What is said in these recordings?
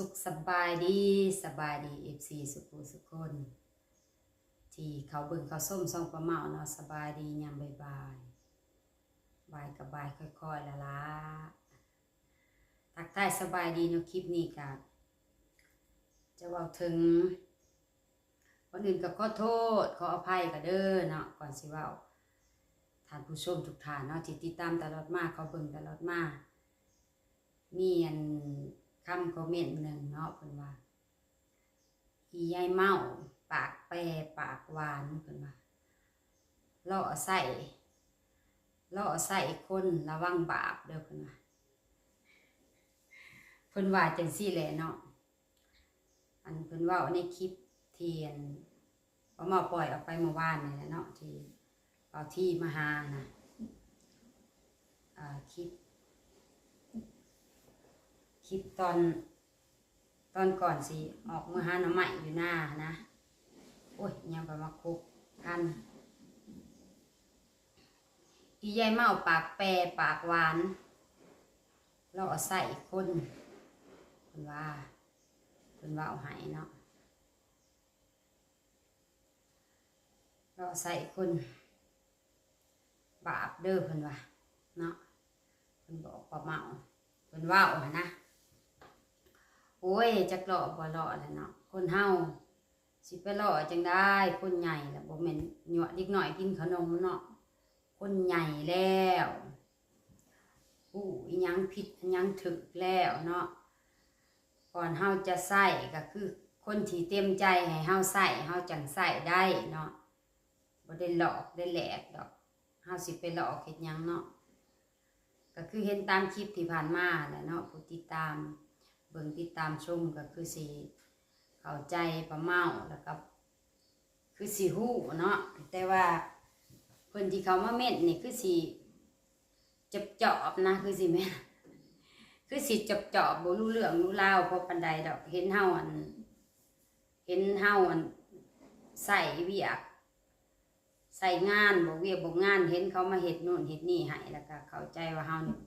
สุขสบายดีสบายดีเอฟซีสุขุสุขคน ที่เขาเบิ่งเขาส้มซองประเมาเนาะสบายดียามบ่ายบายบายกับบายค่อยๆละละทักทายสบายดีเนาะคลิปนี้กับจะเว่าถึงคนอื่นก็ขอโทษขออภัยก็เด้อเนาะก่อนสิว้าท่านผู้ชมทุกท่านเนาะที่ติดตามตลอดมาเขาเบิ่งตลอดมามีอัน คำคอมเมนต์หนึ่งเนาะเพิ่นว่าอียายเมาปากแปรปากหวานเพิ่นว่าล่อใส่ล่อใส่คนระวังบาปเด้อเพิ่นว่าเพิ่นว่าจังซี่แหละเนาะอันเพิ่นว่าในคลิปเทียนเอามาปล่อยออกไปเมื่อวานนี่แหละเนาะที่เอาที่มาหานะอ่าคลิป คลิปตอน ตอนก่อนสิออกมือหาหน่อไม้อยู่หน้านะโอ้ยยังไปมาคุกกันอียายเมาปากแปรปากหวานเราอใส่คนคนว่าคนว่าเอาหายเนาะเราเอใส่คนบาปเด้อเพิ่นว่าเนาะเพิ่นบอกว่าเมาเพิ่นว่าเอานะ โอ้ยจักหล่อบ่หล่อแล้วเนาะคนเฮาสิไปหล่อจังได้ คนใหญ่แล้วบ่แม่นหยวเด็กน้อยกินขนมเนาะคนใหญ่แล้วอู้ยังผิดยังถึกแล้วเนาะก่อนเฮาจะใส่ก็คือ คนที่เต็มใจให้เฮาใส่เฮาจังใส่ได้เนาะบ่ได้หลอกได้แหลกดอกเฮาสิไปหลอกเฮ็ดยังเนาะก็คือเห็นตามคลิปที่ผ่านมาแหละเนาะผู้ติดตาม เบิ่งติดตามชมก็คือสิเข้าใจประเมาแล้วก็คือสิฮู้เนาะแต่ว่าเพิ่นที่เขามาเม่นนี่คือสิจับจอบนะคือสิแม่นคือสิจับจอบบ่รู้เรื่องรู้ราวเพราะปานใดดอกเห็นเฮาอัน เห็นเฮาอันใส่เวียกใส่งานบ่เวียกบ่งานเห็นเขามาเฮ็ดนู่นเฮ็ดนี่ให้แล้วก็เข้าใจว่าเฮานี่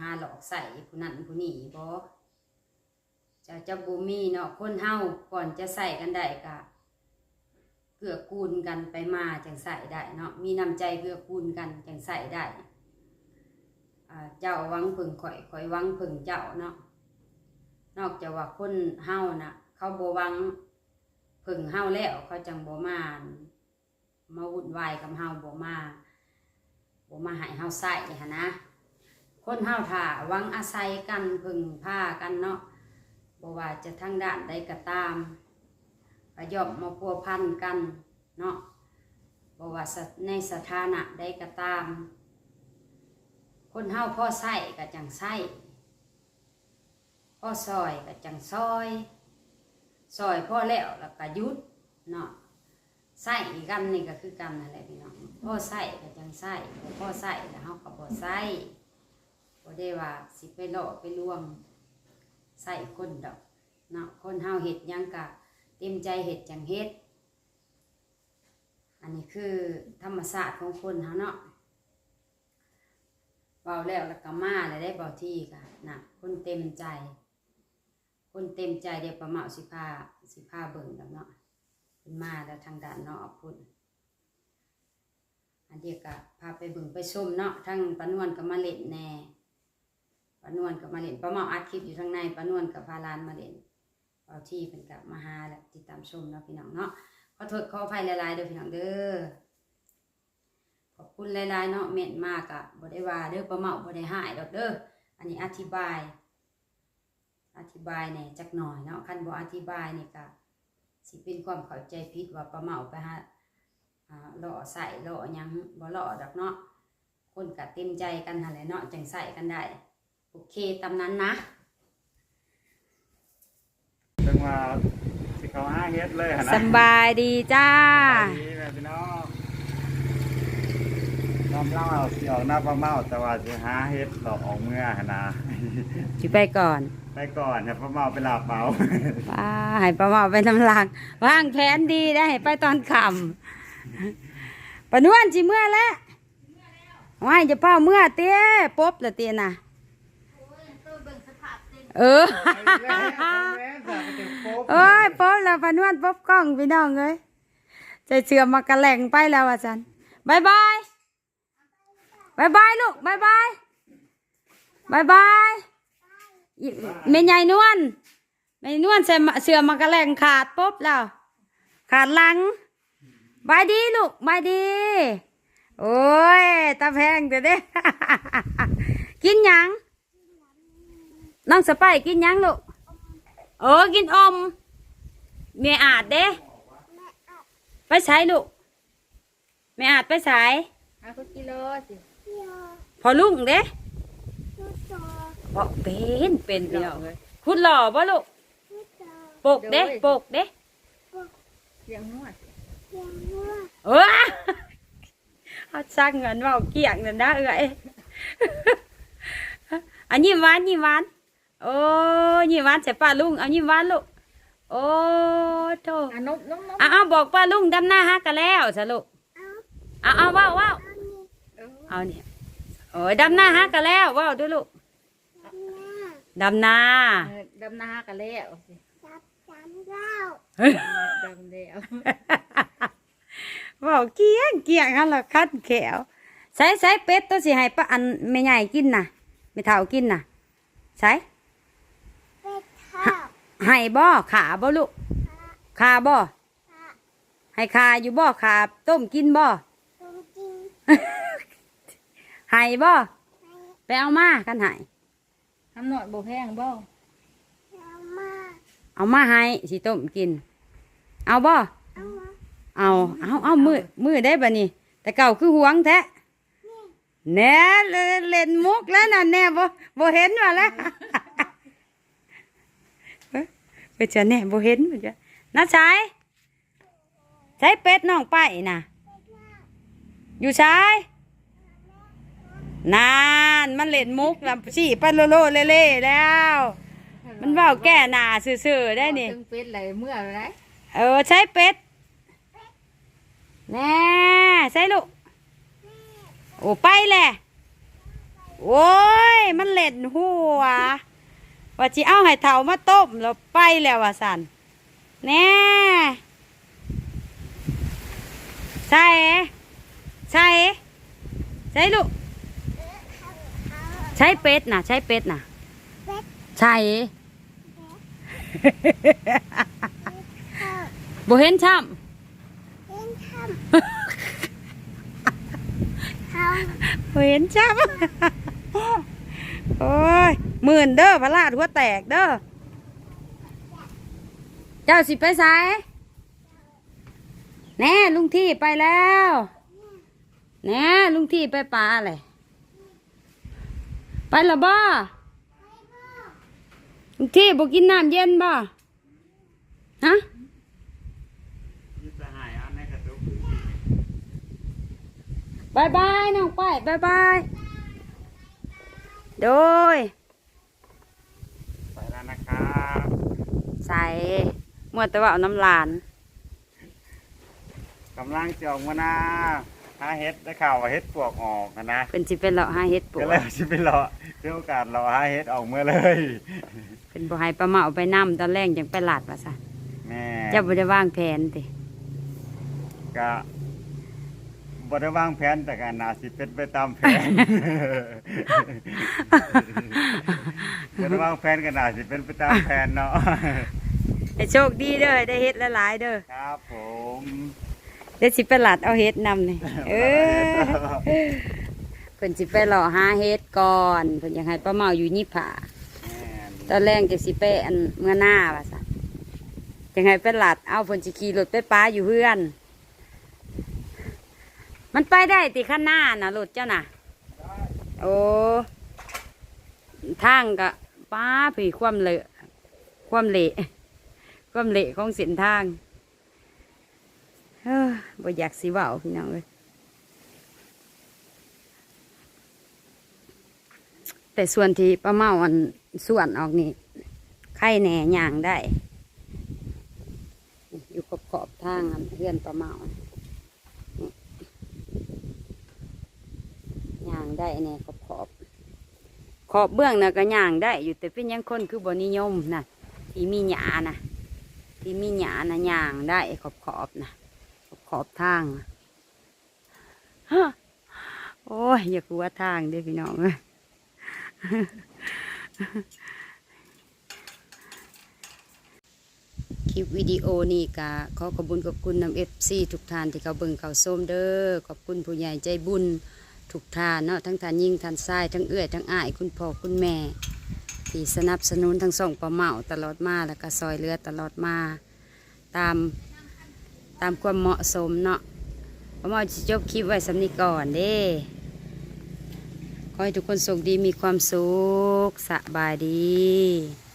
หาหลอกใส่ผู้นั้นผู้นี้บ่ จะจะบูมีเนาะคนเฮาก่อนจะใส่กันได้ก็เกื้อกูลกันไปมาจังใส่ได้เนาะมีน้ำใจเกื้อกูลกันจังใส่ได้เจ้าวังพึ่งข่อยข่อยวังพึ่งเจ้าเนาะนอกจากว่าคนเฮานะเขาบวังพึ่งเฮาแล้วเขาจังบ่มามาวุ่นวายกับเฮาบ่มาบ่มาให้เฮาใส่หันะคนเฮาถ้าวังอาศัยกันพึ่งพากันเนาะ บ่ว่าจะทางด้านใดก็ตามก็ย่อมมาพัวพันกันเนาะบ่ว่าในสถานะใดก็ตาม คนเฮาพ่อใส่ก็จังใส่พ่อซอยก็จังซอยซอยพ่อแล้วแล้วก็ยุดเนาะใส่กันนี่ก็คือกันนั่นแหละพี่น้องพ่อใส่ก็จังใส่พ่อใส่แล้วเฮาก็บ่ใส่บ่ได้ว่าสิไปหลอกไปลวง ใส่คนดอกเนาะคนเฮาเห็ดยังกะเต็มใจเห็ดจังเฮ็ด อันนี้คือธรรมศาสตร์ของคนเฮาเนาะเบาแล้วแล้วก็มาแล้วได้เบาที่กะนะคนเต็มใจ คนเต็มใจเดี๋ยวประมาสิพาสิพาเบิ่งแล้วเนาะคุณมาแล้วทางด้านนอกพุ่นอันเดียวก็พาไปเบิ่งไปชมเนาะทั้งปนวนก็มาเล่นแน่ ปานวลกับมาเล่นป้าเมาอัดคลิปอยู่ข้างในปานวลกับพาลานมาเล่นเอาที่เป็นกับมาหาและติดตามชมเนาะพี่น้องเนาะขอโทษขออภัยลายๆเด้อพี่น้องเด้อขอบคุณหลายๆเนาะเม่นมากอะบ่ได้ว่าเด้อป้าเมาบ่ได้หายดอกเด้ออันนี้อธิบาย อธิบายเนี่ยจักหน่อยเนาะคันบ่อธิบายนี่ก็สิเป็นความเข้าใจผิดว่าป้าเมาไปหาอ่าล่อใส่หล่อยังบ่หล่อดอกเนาะคนก็เต็มใจกันหั่นแหละเนาะจังใส่กันได้ โอเคตามนั้นนะจังว่าสิเขาห้าเฮ็ดเลยหั่นนะสำบายดีจ้าสบายดีแม่พี่น้องน้องเล่าเอาสิออกหน้าปลาเมาแต่ว่าสิหาเฮ็ดหลอกออกเมื่อหั่นนะจิไปก่อนไปก่อนให้ปลาเมาไปลาเปาป้าให้ป้าเมาไปน้ำลางว่างแผนดีได้ให้ไปตอนค่ำปะนวนจิเมื่อแล้วว่ายจะเป้าเมื่อเตี้ยปบละเตี้ยน่ะโอ้ยตัว เออแม่แม่จะไปถึงปุ๊บเอ้ยป๊บแล้วพนวนป๊บกล้องพี่น้องเอ้ยใจเชื่อมากระแหล่งไปแล้วอาจารย์บายบายบายบายลูกบายบายบายบายอีแม่ใหญ่นวลแม่นวลเสื้อมากระแหล่งขาดปุ๊บแล้วขาดหลังบายดีลูกบายดี โอ้ยตาแพงเดี๋ยวเด้กินยัง น้องสไปร์กินหยังลูกเออกินอมเมียอาจเด้ไปใช้ลูกเมียอาจไปใช้เอาคุกิโลสิพอลุงเด้พอเป็นเป็นพี่น้องเลยคุณหล่อบ่ลูกปกเด้ปกเด้เสียงนวดเออเอาช่างเงินเว่าเกี่ยงนั่นนะเอ้ยอันยิ้มหวานยิ้มหวาน โอ้ยิ้มหวานใส่ป้าลุง เอายิ้มหวานลูก โอ้โธ่อะนมนมนมเอาเอาบอกป้าลุงดำหน้าฮักกันแล้วสรุปเอาเอาว้าวว้าวเออเอาเนี่ยโอ้ยดำหน้าฮักกันแล้วว้าวด้วยลูกดำหน้าเออดำนากันแล้วสิเฮ้ยดำแล้วว้าวเกี้ยงเกี้ยงฮันละคัดแขวใส่ใส่เป็ดตัวสิให้ป้าอันไม่ใหญ่กินน่ะไม่เท่ากินน่ะใส่ ให้บ่ขาบ่ลูกขาบ่ให้ขาอยู่บ่ขาต้มกินบ่ให้บ่ไปเอามากันให้ทำหนวดโบแพงบ่เอามาให้สิต้มกิน เอาบ่เอาเอาเอามือมือได้บ่นี่แต่เก่าคือหวงแท้แน่เล่นเล่นมุกแล้วน่ะแน่บ่บ่เห็นว่าแล้วเอ้ย ไปเจะแน่บ่เห็นไปจ้ะน้าชายใช้เป็ดน้องไปน่ะ อยู่ชายนานมันเล่นมุกแล้วสี่ไปโลโลเล่เล่แล้ว มันเว้าแก้หน้าซื่อๆได้นี่ตึงเป็ดอะไรเมื่อไรเออใช้เป็ดแน่ใช่ลูกโอ้ไปแหละโอ้ย มันเล่นหัว ว่าจิเอาให้เถามาต้มแล้วไปแล้วว่าสันแน่ใช่ใช่ใช่ลูกใช้เป็ดนะใช้เป็ดนะใช่บ่เห็นช้ำบ่เห็นช้ำ โอ้ยหมื่นเด้อพระราชหัวแตกเด้อ เจ้าสิไปไสแน่ลุงที่ไปแล้วแน่ลุงที่ไปป่าเลยไปและบ่ลุงที่บ่กินน้ำเย็นบ่ฮะนี่จะหายอันนี้กระตุกบายบายน้องไปบายบาย โดย ไปแล้วนะครับใส่มัวแต่ว่าเอาน้ำลานกำลังจะออกมานาหาเฮ็ดได้ข่าวว่าเฮ็ดปวกออกอะนะเป็นสิเป็นเลาะหาเฮ็ดปวก็กเลยสิไปรอเพื่อโอกาสรอหาเฮ็ดออกเมื่อเลยเป็นบ่ให้ปลาเมาไปน้ำตอนแรกจังไปหลาดว่าซะแม่เจ้าบ่ได้วางแผนติก็ บ่ได้วางแผนแต่ก็น่าสิเป็นไปตามแผนบ่ได้วางแผนก็น่าสิเป็นไปตามแผนเนาะให้โชคดีเด้อได้เฮ็ดหลายๆเด้อครับผมเดี๋ยวสิไปหลาดเอาเฮ็ดนำนี่เออเพิ่นสิไปเลาะหาเฮ็ดก่อนเพิ่นอยากให้ปลาเมาอยู่ยิผาตอนแรกจะสิไปอันเมื่อหน้าว่าซะจังไงเป็นหลัดเอาผลสิขี่รถไปป้าอยู่เพื่อน มันไปได้ติข้างหน้านะรถเจ้าน่ะ โอ้ทางก็ป้าผีความเละความเละความเละของเส้นทางเฮ้อบ่อยากสิเว้าพี่น้องเลยแต่ส่วนที่ป้าเมาอันส่วนออกนี่ไข่แหน่ย่างได้ อยู่ขอบขอบๆทางอันเพื่อนป้าเมานี่ย่าง ได้แหน่ขอบขอบ ขอบเบื้องน่ะก็ย่างได้อยู่แต่เป็นยังคนคือบ่นิยมนะที่มีหญ้านะที่มีหญ้านะย่างได้ขอบขอบนะขอบขอบทางฮะโอ้ยอย่ากลัวทางเด้พี่น้องคลิปวิดีโอนี่กะขอขอบคุญขอบคุณนำเอฟซีทุกท่านที่เขาเบิ่งเขาส้มเด้อขอบคุณผู้ใหญ่ใจบุญ ทุกท่านเนาะทั้งทานยิ่งทานทรายทั้งเอื้อยทั้งอ้าย คุณพ่อคุณแม่ ที่สนับสนุนทั้งสองประเมาตลอดมาแล้วก็ซอยเรือตลอดมาตามตามความเหมาะสมเนาะประเมาจะจบคลิปไว้สำนีก่อนเด้ขอให้ทุกคนสุขดีมีความสุขสบายดี